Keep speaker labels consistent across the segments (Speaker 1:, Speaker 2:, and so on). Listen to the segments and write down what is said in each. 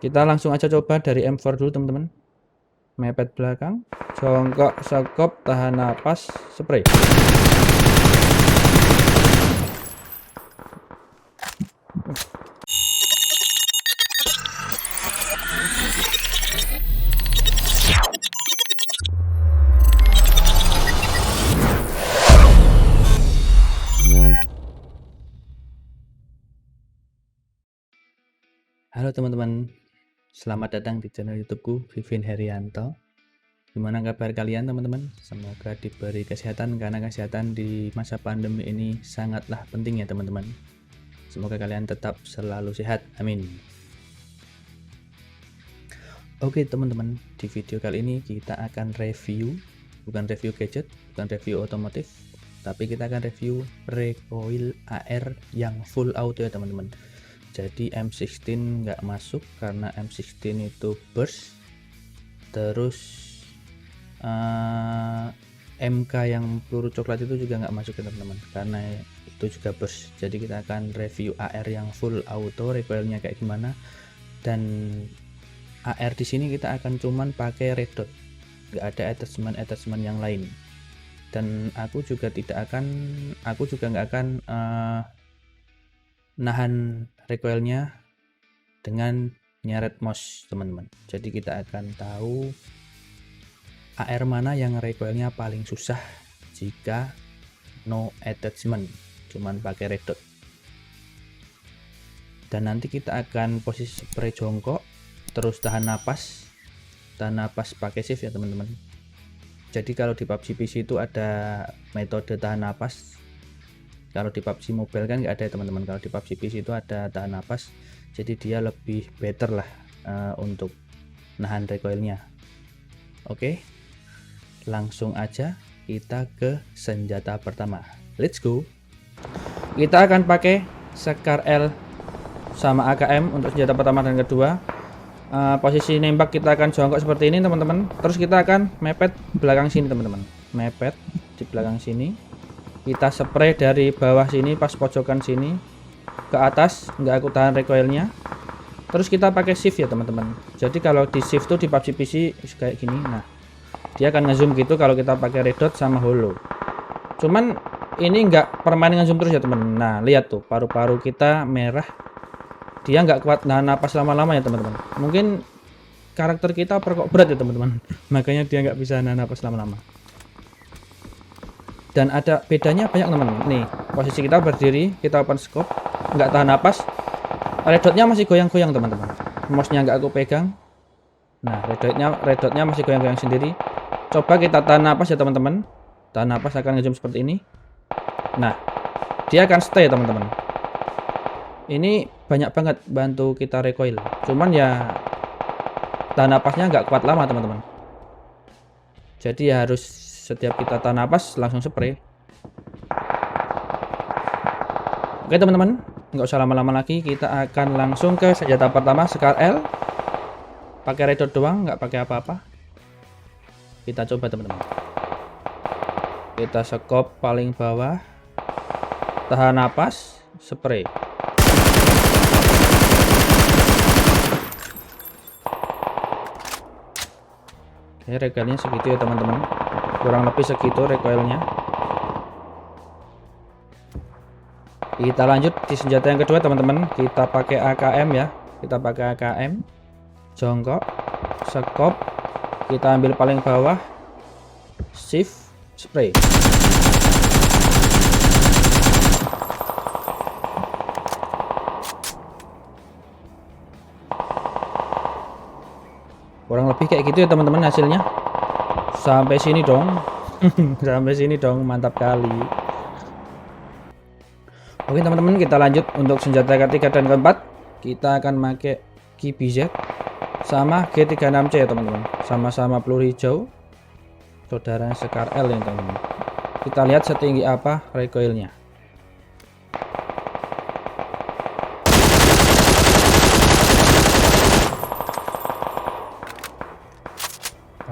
Speaker 1: Kita langsung aja coba dari M4 dulu teman-teman. Mepet belakang, jongkok, sekop, tahan napas, spray. Halo teman-teman, selamat datang di channel YouTubeku Vivin Herianto. Gimana kabar kalian teman-teman? Semoga diberi kesehatan karena kesehatan di masa pandemi ini sangatlah penting ya teman-teman. Semoga kalian tetap selalu sehat, amin. Oke teman-teman, di video kali ini kita akan review, bukan review gadget, bukan review otomotif, tapi kita akan review recoil AR yang full auto ya teman-teman jadi M16 nggak masuk karena M16 itu burst. Terus uh, eh, MK yang peluru coklat itu juga nggak masuk ya teman-teman karena itu juga burst. Jadi kita akan review AR yang full auto recoilnya kayak gimana. Dan AR di sini kita akan cuman pakai red dot. Nggak ada attachment attachment yang lain. Dan aku juga tidak akan aku juga nggak akan uh, nahan recoilnya dengan nyeret mouse teman-teman. Jadi kita akan tahu AR mana yang recoilnya paling susah jika no attachment cuman pakai red dot. Dan nanti kita akan posisi spray jongkok terus tahan napas tahan napas pakai shift ya teman-teman. Jadi kalau di PUBG PC itu ada metode tahan napas kalau di PUBG Mobile kan nggak ada ya teman-teman. Kalau di PUBG PC itu ada tahan napas jadi dia lebih better lah uh, untuk nahan recoilnya. Oke langsung aja kita ke senjata pertama. Let's go. Kita akan pakai Sekar L sama AKM untuk senjata pertama dan kedua. Uh, posisi nembak kita akan jongkok seperti ini teman-teman. Terus kita akan mepet belakang sini teman-teman. Mepet di belakang sini kita spray dari bawah sini pas pojokan sini ke atas nggak aku tahan recoilnya. Terus kita pakai shift ya teman-teman. Jadi kalau di shift tuh di PUBG PC kayak gini. Nah dia akan ngezoom gitu kalau kita pakai red dot sama holo. Cuman ini nggak permanen ngezoom terus ya teman nah lihat tuh paru-paru kita merah. Dia nggak kuat nahan napas lama-lama ya teman-teman. Mungkin karakter kita perkok berat ya teman-teman. Makanya dia nggak bisa nahan napas lama-lama dan ada bedanya banyak teman-teman. Nih posisi kita berdiri kita open scope nggak tahan napas. Redotnya masih goyang-goyang teman-teman. Mouse-nya nggak aku pegang nah redotnya redotnya masih goyang-goyang sendiri. Coba kita tahan napas ya teman-teman. Tahan napas akan ngezoom seperti ini. Nah dia akan stay teman-teman. Ini banyak banget bantu kita recoil. Cuman ya tahan napasnya nggak kuat lama teman-teman. Jadi ya harus setiap kita tahan napas langsung spray. Oke teman-teman. Nggak usah lama-lama lagi. Kita akan langsung ke senjata pertama Scar L. Pakai redot doang nggak pakai apa-apa. Kita coba teman-teman. Kita sekop paling bawah. Tahan napas spray. Oke, regalnya segitu ya teman-teman kurang lebih segitu recoilnya. Kita lanjut di senjata yang kedua teman-teman. Kita pakai AKM ya. Kita pakai AKM jongkok. Sekop. Kita ambil paling bawah. Shift. Spray. Kurang lebih kayak gitu ya teman-teman hasilnya Sampai sini dong. Sampai sini dong, mantap kali. Oke teman-teman, kita lanjut untuk senjata ketiga dan keempat. Kita akan pakai KBZ sama G36C ya teman-teman. Sama-sama peluru hijau. Saudara Sekar L ya teman-teman. Kita lihat setinggi apa recoilnya.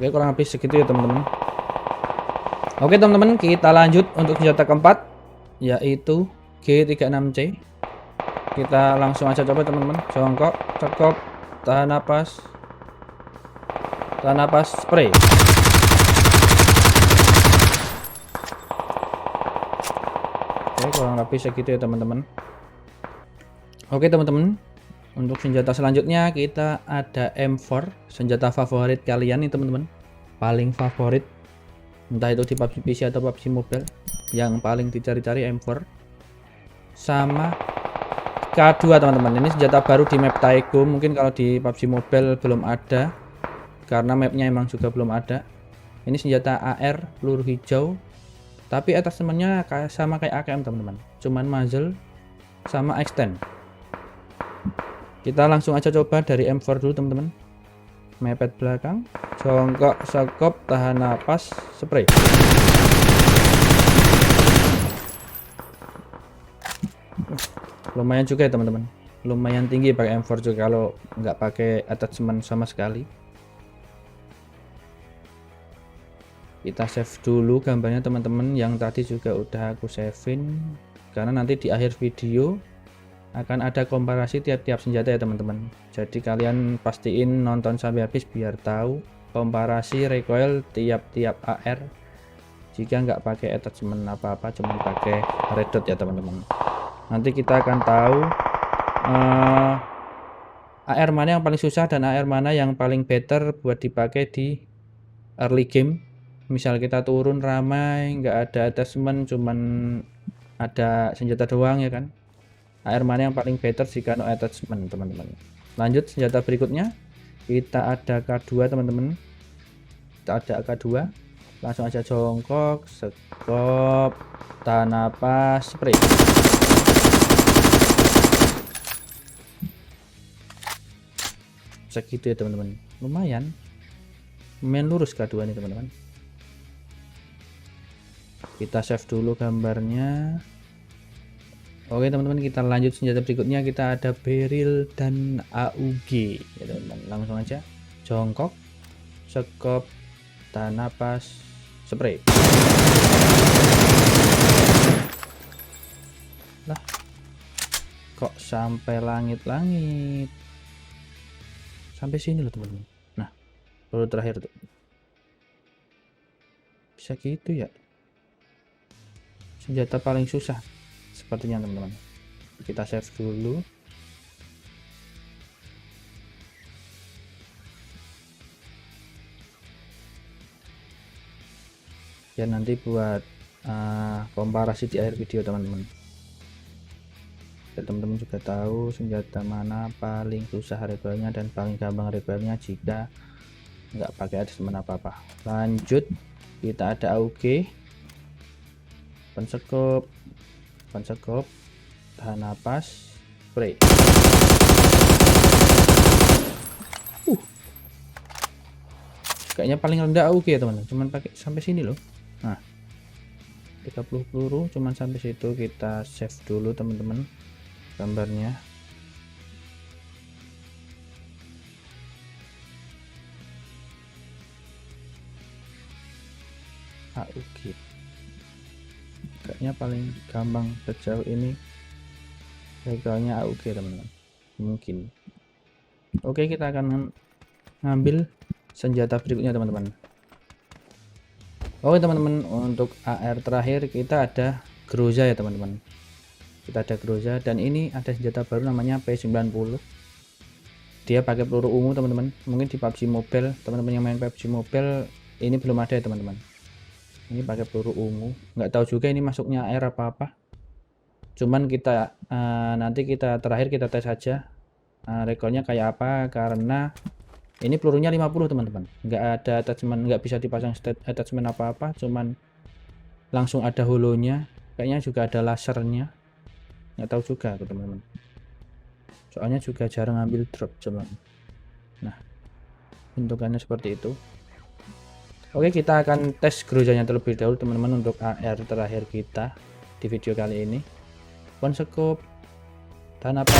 Speaker 1: Oke kurang lebih segitu ya teman-teman. Oke teman-teman kita lanjut untuk senjata keempat yaitu G36C kita langsung aja coba teman-teman. Jongkok cekop tahan napas. Tahan napas spray. Oke kurang lebih segitu ya teman-teman. Oke teman-teman untuk senjata selanjutnya kita ada M4 senjata favorit kalian nih teman-teman. Paling favorit entah itu di PUBG PC atau PUBG Mobile yang paling dicari-cari M4 sama K2 teman-teman. Ini senjata baru di map Taiko mungkin kalau di PUBG Mobile belum ada karena mapnya emang juga belum ada. Ini senjata AR peluru hijau. Tapi atas temennya sama kayak AKM teman-teman. Cuman muzzle sama extend kita langsung aja coba dari M4 dulu teman-teman. Mepet belakang. Jongkok sekop tahan napas spray. Lumayan juga ya teman-teman. Lumayan tinggi pakai M4 juga kalau nggak pakai attachment sama sekali. Kita save dulu gambarnya teman-teman. Yang tadi juga udah aku savein karena nanti di akhir video akan ada komparasi tiap-tiap senjata ya teman-teman. Jadi kalian pastiin nonton sampai habis biar tahu komparasi recoil tiap-tiap AR jika nggak pakai attachment apa-apa cuma pakai red dot ya teman-teman. Nanti kita akan tahu uh, eh, AR mana yang paling susah dan AR mana yang paling better buat dipakai di early game. Misal kita turun ramai nggak ada attachment cuman ada senjata doang ya kan air mana yang paling better jika no attachment teman-teman? Lanjut senjata berikutnya. Kita ada K2 teman-teman. Kita ada K2 langsung aja jongkok sekop tahan napas spray. Segitu ya teman-teman. Lumayan. Main lurus K2 nih teman-teman. Kita save dulu gambarnya oke teman-teman kita lanjut senjata berikutnya. Kita ada beril dan AUG ya teman-teman langsung aja. Jongkok sekop tahan napas spray. Lah kok sampai langit-langit? Sampai sini loh teman-teman. Nah baru terakhir tuh. Bisa gitu ya? Senjata paling susah sepertinya teman-teman. Kita save dulu. Ya nanti buat uh, komparasi di akhir video teman-teman. Teman-teman juga tahu senjata mana paling susah recoilnya dan paling gampang recoilnya jika nggak pakai adjustment apa-apa. Lanjut kita ada AUG pensekop pensekop tahan napas spray uh. kayaknya paling rendah oke ya teman-teman. Cuman pakai sampai sini loh. Nah. 30 peluru cuman sampai situ kita save dulu teman-teman gambarnya. AUG kayaknya paling gampang sejauh ini. Regalnya AUG teman-teman. Mungkin. Oke kita akan ngambil senjata berikutnya teman-teman. Oke teman-teman untuk AR terakhir kita ada Groza ya teman-teman. Kita ada Groza dan ini ada senjata baru namanya P90. Dia pakai peluru ungu teman-teman. Mungkin di PUBG Mobile. Teman-teman yang main PUBG Mobile ini belum ada ya teman-teman ini pakai peluru ungu. Nggak tahu juga ini masuknya air apa apa. Cuman kita uh, nanti kita terakhir kita tes saja uh, rekornya kayak apa? Karena ini pelurunya 50 teman-teman. Nggak ada attachment nggak bisa dipasang attachment apa-apa. Cuman langsung ada holonya. Kayaknya juga ada lasernya. Nggak tahu juga teman-teman. Soalnya juga jarang ambil drop cuman. Nah bentukannya seperti itu Oke kita akan tes gerujanya terlebih dahulu teman-teman untuk AR terakhir kita di video kali ini. Konsekup dan apa?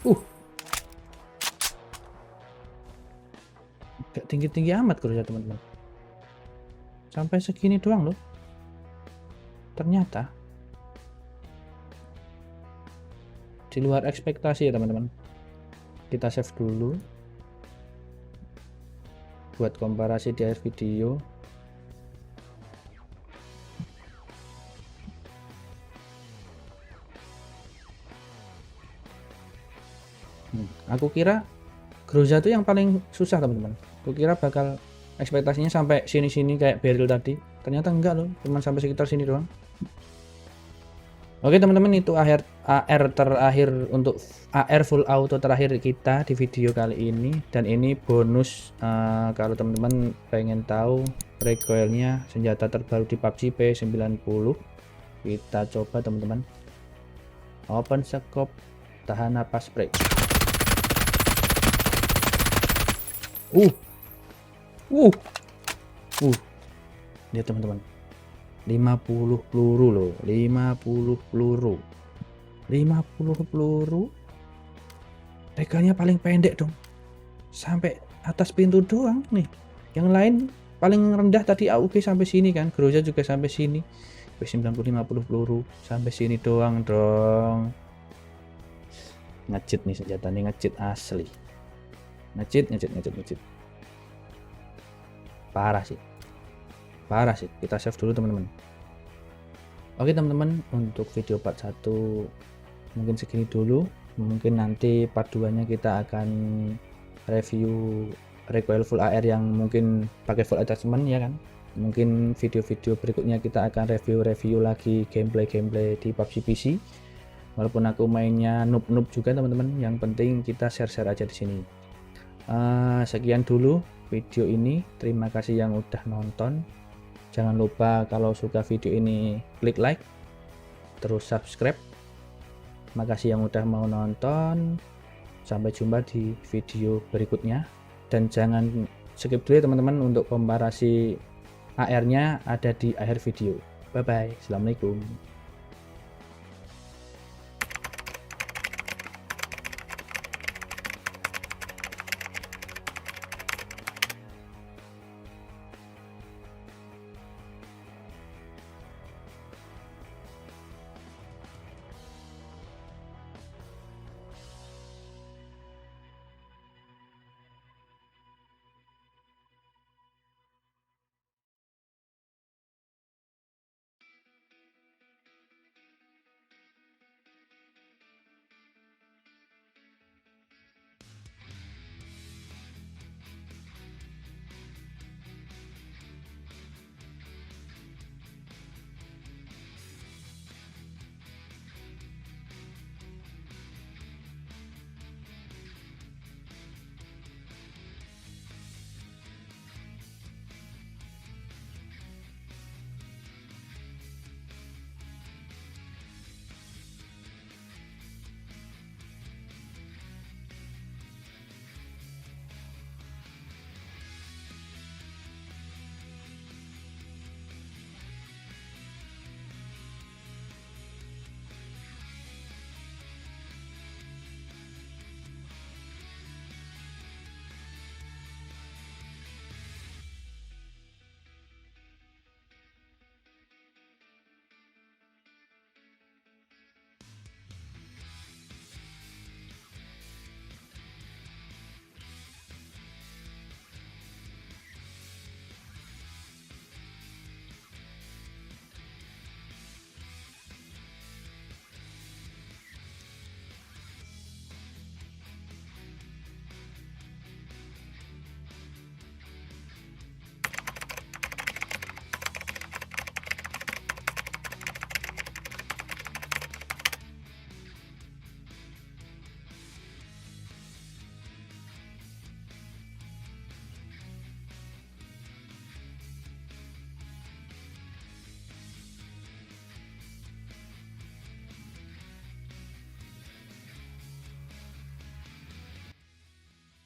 Speaker 1: Uh. Gak tinggi-tinggi amat geruja teman-teman. Sampai segini doang loh. Ternyata di luar ekspektasi ya teman-teman. Kita save dulu buat komparasi di akhir video. Hmm, aku kira Groza itu yang paling susah teman-teman. Aku kira bakal ekspektasinya sampai sini-sini kayak Beryl tadi. Ternyata enggak loh cuma sampai sekitar sini doang Oke teman-teman itu akhir AR terakhir untuk AR full auto terakhir kita di video kali ini. Dan ini bonus uh, kalau teman-teman pengen tahu recoilnya senjata terbaru di PUBG P90 kita coba teman-teman. Open scope tahan napas spray uh. Uh. Uh. Lihat teman-teman 50 peluru loh. 50 peluru. 50 peluru? Regalnya paling pendek dong. Sampai atas pintu doang nih. Yang lain paling rendah tadi AUG sampai sini kan. Groza juga sampai sini. P90 50 peluru. Sampai sini doang dong. Ngecit nih senjata nih ngecit asli. Ngecit ngecit ngecit ngecit. Parah sih parah sih kita save dulu teman-teman. Oke teman-teman untuk video part 1 mungkin segini dulu. Mungkin nanti part 2 nya kita akan review recoil full AR yang mungkin pakai full attachment ya kan? Mungkin video-video berikutnya kita akan review-review lagi gameplay-gameplay di PUBG PC walaupun aku mainnya noob-noob juga teman-teman. Yang penting kita share-share aja di sini. Uh, sekian dulu video ini. Terima kasih yang udah nonton Jangan lupa kalau suka video ini klik like, terus subscribe. Makasih yang udah mau nonton. Sampai jumpa di video berikutnya. Dan jangan skip dulu ya teman-teman untuk komparasi AR-nya ada di akhir video. Bye bye. Assalamualaikum.